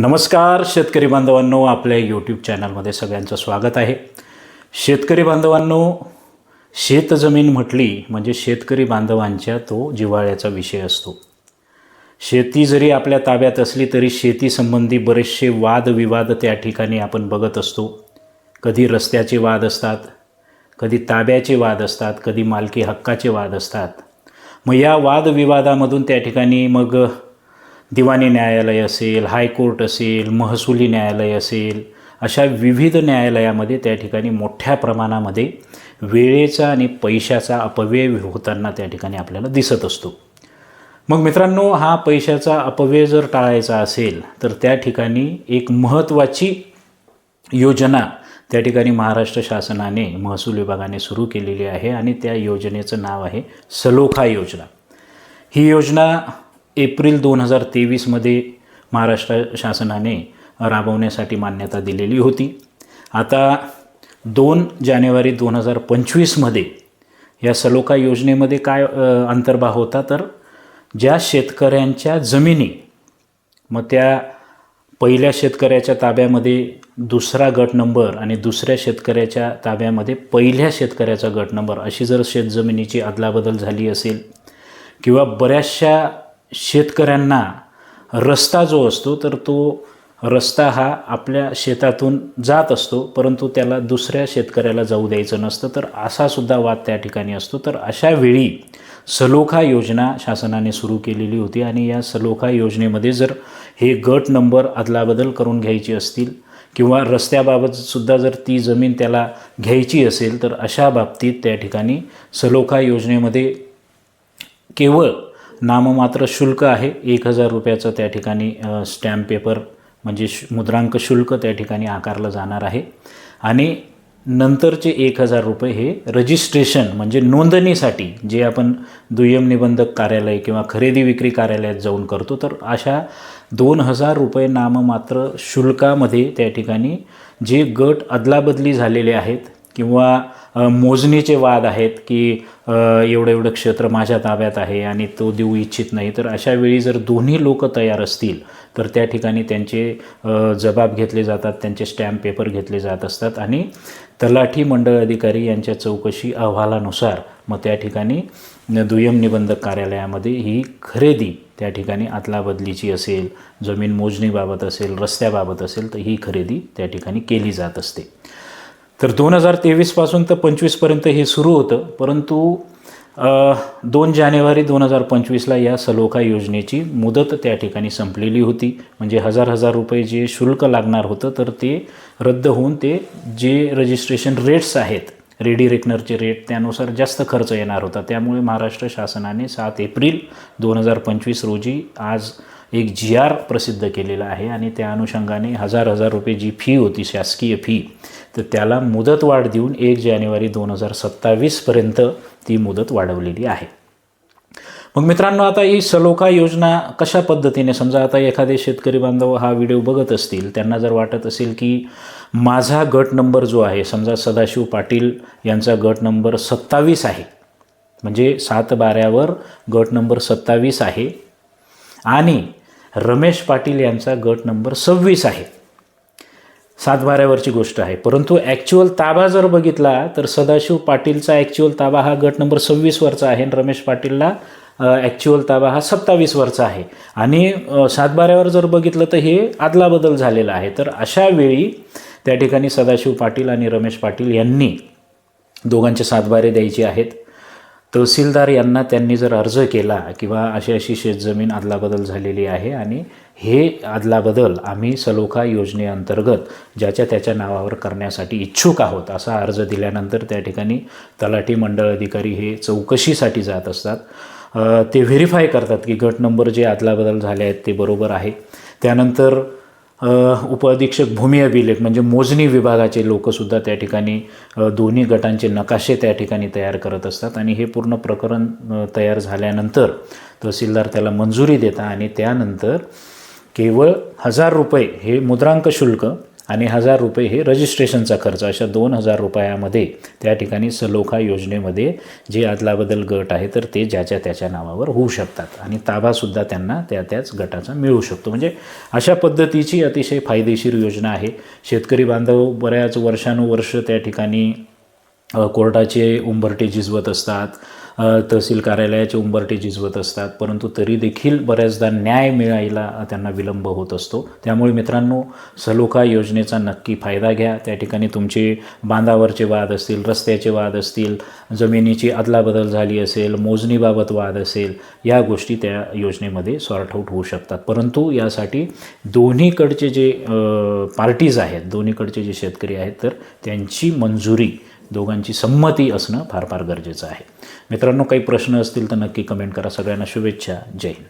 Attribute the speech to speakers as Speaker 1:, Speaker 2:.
Speaker 1: नमस्कार शेतकरी बांधवांनो आपल्या यूट्यूब चॅनलमध्ये सगळ्यांचं स्वागत आहे. शेतकरी बांधवांनो शेतजमीन म्हटली म्हणजे शेतकरी बांधवांच्या तो जिव्हाळ्याचा विषय असतो. शेती जरी आपल्या ताब्यात असली तरी शेतीसंबंधी बरेचसे वादविवाद त्या ठिकाणी आपण बघत असतो. कधी रस्त्याचे वाद असतात कधी ताब्याचे वाद असतात कधी मालकी हक्काचे वाद असतात. मग या वादविवादामधून त्या ठिकाणी मग दिवाणी न्यायालय असेल हायकोर्ट असेल महसुली न्यायालय असेल अशा विविध न्यायालयामध्ये त्या ठिकाणी मोठ्या प्रमाणामध्ये वेळेचा आणि पैशाचा अपव्यय होताना त्या ठिकाणी आपल्याला दिसत असतो. मग मित्रांनो हा पैशाचा अपव्यय जर टाळायचा असेल तर त्या ठिकाणी एक महत्त्वाची योजना त्या ठिकाणी महाराष्ट्र शासनाने महसूल विभागाने सुरू केलेली आहे आणि त्या योजनेचं नाव आहे सलोखा योजना. ही योजना एप्रिल दोन हजार तेवीसमध्ये महाराष्ट्र शासनाने राबवण्यासाठी मान्यता दिलेली होती. आता दोन जानेवारी दोन हजार पंचवीसमध्ये या सलोखा योजनेमध्ये काय अंतर्भाव होता? तर ज्या शेतकऱ्यांच्या जमिनी मग त्या पहिल्या शेतकऱ्याच्या ताब्यामध्ये दुसरा गट नंबर आणि दुसऱ्या शेतकऱ्याच्या ताब्यामध्ये पहिल्या शेतकऱ्याचा गट नंबर अशी जर शेतजमिनीची अदलाबदल झाली असेल किंवा बऱ्याचशा शेतकऱ्यांना रस्ता जो असतो तर तो रस्ता हा आपल्या शेतातून जात असतो परंतु त्याला दुसऱ्या शेतकऱ्याला जाऊ द्यायचं नसतं. तर असासुद्धा वाद त्या ठिकाणी असतो. तर अशा वेळी सलोखा योजना शासनाने सुरू केलेली होती आणि या सलोखा योजनेमध्ये जर हे गट नंबर अदलाबदल करून घ्यायची असतील किंवा रस्त्याबाबत सुद्धा जर ती जमीन त्याला घ्यायची असेल तर अशा बाबतीत त्या ठिकाणी सलोखा योजनेमध्ये केवळ नाममात्र शुल्क आहे. एक हजार रुपयाचं त्या ठिकाणी स्टॅम्प पेपर म्हणजे शु मुद्रांक शुल्क त्या ठिकाणी आकारलं जाणार आहे. आणि नंतरचे एक हजार रुपये हे रजिस्ट्रेशन म्हणजे नोंदणीसाठी जे आपण दुय्यम निबंधक कार्यालय किंवा खरेदी विक्री कार्यालयात जाऊन करतो तर अशा दोन हजार रुपये नाममात्र शुल्कामध्ये त्या ठिकाणी जे गट अदलाबदली झालेले आहेत किंवा मोजणीचे वाद आहेत की एवढं एवढं क्षेत्र माझ्या ताब्यात आहे आणि तो देऊ इच्छित नाही तर अशा वेळी जर दोन्ही लोक तयार असतील तर त्या ठिकाणी त्यांचे जबाब घेतले जातात त्यांचे स्टॅम्प पेपर घेतले जात असतात आणि तलाठी मंडळ अधिकारी यांच्या चौकशी अहवालानुसार मग त्या ठिकाणी दुय्यम निबंधक कार्यालयामध्ये ही खरेदी त्या ठिकाणी आदलाबदलीची असेल जमीन मोजणीबाबत असेल रस्त्याबाबत असेल तर ही खरेदी त्या ठिकाणी केली जात असते. तर दोन हजार तेवीसपासून तर पंचवीसपर्यंत हे सुरू होतं परंतु दोन जानेवारी दोन हजार पंचवीसला या सलोखा योजनेची मुदत त्या ठिकाणी संपलेली होती. म्हणजे हजार हजार रुपये जे शुल्क लागणार होतं तर ते रद्द होऊन ते जे रजिस्ट्रेशन रेट्स आहेत रेडी रेकनरचे रेट त्यानुसार जास्त खर्च येणार होता. त्यामुळे महाराष्ट्र शासनाने सात एप्रिल दोन हजार पंचवीस रोजी आज एक जी आर प्रसिद्ध केलेला आहे आणि त्या अनुषंगाने हजार हजार रुपये जी फी होती शासकीय फी तर त्याला मुदतवाढ देऊन एक जानेवारी दोन हजार सत्तावीसपर्यंत ती मुदत वाढवलेली आहे. मग मित्रांनो आता ही सलोखा योजना कशा पद्धतीने समजा आता एखादे शेतकरी बांधव हा व्हिडिओ बघत असतील त्यांना जर वाटत असेल की माझा गट नंबर जो आहे समजा सदाशिव पाटील यांचा गट नंबर सत्तावीस आहे म्हणजे सात बाऱ्यावर गट नंबर सत्तावीस आहे आणि रमेश पाटील यांचा गट नंबर सव्वीस आहे. सातबाऱ्यावरची गोष्ट आहे. परंतु ॲक्च्युअल ताबा जर बघितला तर सदाशिव पाटीलचा ॲक्च्युअल ताबा हा गट नंबर सव्वीसवरचा आहे आणि रमेश पाटीलला ॲक्च्युअल ताबा हा सत्तावीसवरचा आहे. आणि सातबाऱ्यावर जर बघितलं तर हे आदलाबदल झालेला आहे. तर अशा वेळी त्या ठिकाणी सदाशिव पाटील आणि रमेश पाटील यांनी दोघांचे सातबारे द्यायचे आहेत. तहसीलदार यांना त्यांनी जर अर्ज केला किंवा अशी अशी शेतजमीन अदलाबदल झालेली आहे आणि हे अदलाबदल आम्ही सलोखा योजनेअंतर्गत ज्याच्या त्याच्या नावावर करण्यासाठी इच्छुक आहोत असा अर्ज दिल्यानंतर त्या ठिकाणी तलाठी मंडळ अधिकारी हे चौकशीसाठी जात असतात. ते व्हेरीफाय करतात की गट नंबर जे अदलाबदल झाले आहेत ते बरोबर आहे. त्यानंतर उपअधीक्षक भूमी अभिलेख म्हणजे मोजणी विभागाचे लोकसुद्धा त्या ठिकाणी दोन्ही गटांचे नकाशे त्या ठिकाणी तयार करत असतात आणि हे पूर्ण प्रकरण तयार झाल्यानंतर तहसीलदार त्याला मंजुरी देतात आणि त्यानंतर केवळ हजार रुपये हे मुद्रांक शुल्क आणि हजार रुपये हे रजिस्ट्रेशनचा खर्च अशा दोन हजार रुपयामध्ये त्या ठिकाणी सलोखा योजनेमध्ये जे अदलाबदल गट आहे तर ते ज्याच्या त्याच्या नावावर होऊ शकतात. आणि ताबासुद्धा त्यांना त्या त्याच गटाचा मिळू शकतो. म्हणजे अशा पद्धतीची अतिशय फायदेशीर योजना आहे. शेतकरी बांधव बऱ्याच वर्षानुवर्ष त्या ठिकाणी कोर्टाचे उंबरटे झिजवत असतात. तहसील कार्यालयाचे उंबरटे झिजवत असतात. परंतु तरी देखील बऱ्याचदा न्याय मिळायला त्यांना विलंब होत असतो. त्यामुळे मित्रांनो सलोखा योजनेचा नक्की फायदा घ्या. त्या ठिकाणी तुमचे बांधावरचे वाद असतील रस्त्याचे वाद असतील जमिनीची अदलाबदल झाली असेल मोजणीबाबत वाद असेल या गोष्टी त्या योजनेमध्ये सॉर्ट आऊट होऊ शकतात. परंतु यासाठी दोन्हीकडचे जे पार्टीज आहेत दोन्हीकडचे जे शेतकरी आहेत तर त्यांची मंजुरी दोघांची संमती असणं फार फार गरजेचं आहे. मित्रांनो काही प्रश्न असतील तर नक्की कमेंट करा. सगळ्यांना शुभेच्छा. जय हिंद.